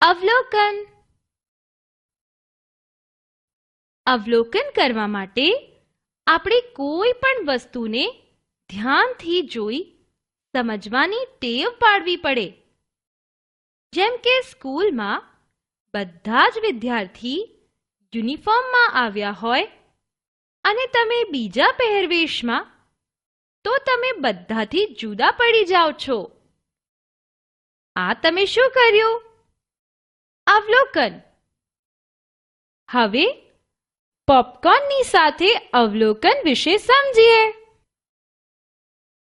અવલોકન. અવલોકન કરવા માટે આપણે કોઈ પણ વસ્તુને ધ્યાનથી જોઈ, સમજવાની ટેવ પાડવી પડે. જેમ કે સ્કૂલમાં બધા જ વિદ્યાર્થી યુનિફોર્મમાં આવ્યા હોય અને તમે બીજા પહેરવેશમાં, તો તમે બધાથી જુદા પડી જાઓ છો. આ તમે શું કર્યું? અવલોકન. હવે પોપકોર્નની સાથે અવલોકન વિશે સમજીએ.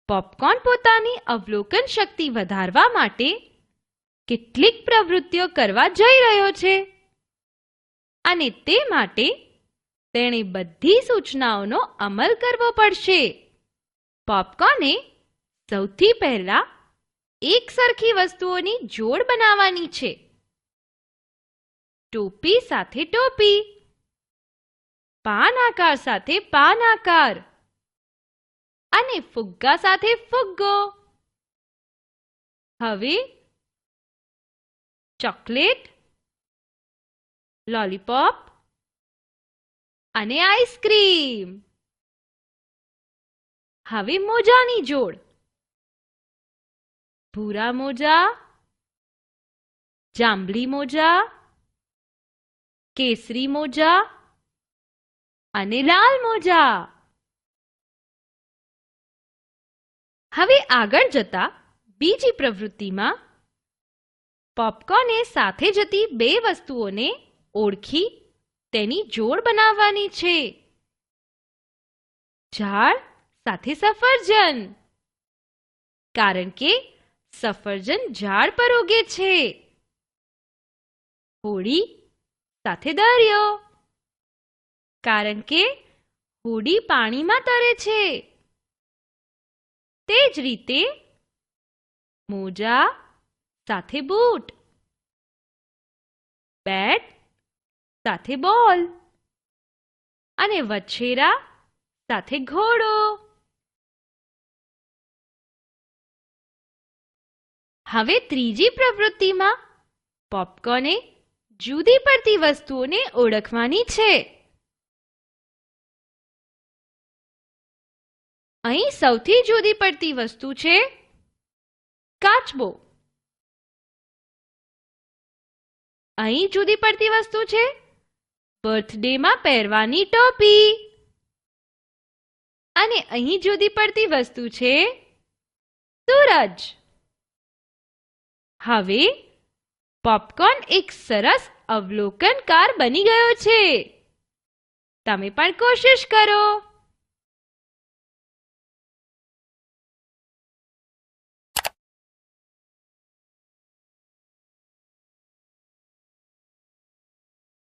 પોપકોર્ન પોતાની અવલોકન શક્તિ વધારવા માટે કેટલીક પ્રવૃત્તિઓ કરવા જઈ રહ્યો છે. અને તે માટે તેણે બધી સૂચનાઓનો અમલ કરવો પડશે. પોપકોર્ને સૌથી પહેલા એક સરખી વસ્તુઓની જોડ બનાવવાની છે. ટોપી સાથે ટોપી. પાન આકાર સાથે પાન આકાર. અને ફુગ્ગા સાથે ફુગ્ગો. હવે ચોકલેટ, લોલીપોપ અને આઈસ્ક્રીમ. હવે મોજાની જોડ. ભૂરા મોજા, જાંબલી મોજા કેસરી મોજા અને લાલ મોજા. હવે આગળ જતા બીજી પ્રવૃત્તિમાં પોપકોર્ને સાથે જતી બે વસ્તુઓને ઓળખી તેની જોડ બનાવવાની છે. ઝાડ સાથે સફરજન. કારણ કે સફરજન ઝાડ પર ઉગે છે. હોડી સાથે દરિયો. કારણ કે હોડી પાણીમાં તરે છે. તે જ રીતે મોજા સાથે બૂટ, બેટ સાથે બોલ અને વછેરા સાથે ઘોડો. હવે ત્રીજી પ્રવૃત્તિમાં પોપકોર્ને જુદી પડતી વસ્તુઓને ઓળખવાની છે. અહીં સૌથી જુદી પડતી વસ્તુ છે કાચબો. અહીં જુદી પડતી વસ્તુ છે બર્થડેમાં પહેરવાની ટોપી. અને અહીં જુદી પડતી વસ્તુ છે સૂરજ. હવે પોપકોર્ન એક સરસ અવલોકનકાર બની ગયો છે. તમે પણ કોશિશ કરો.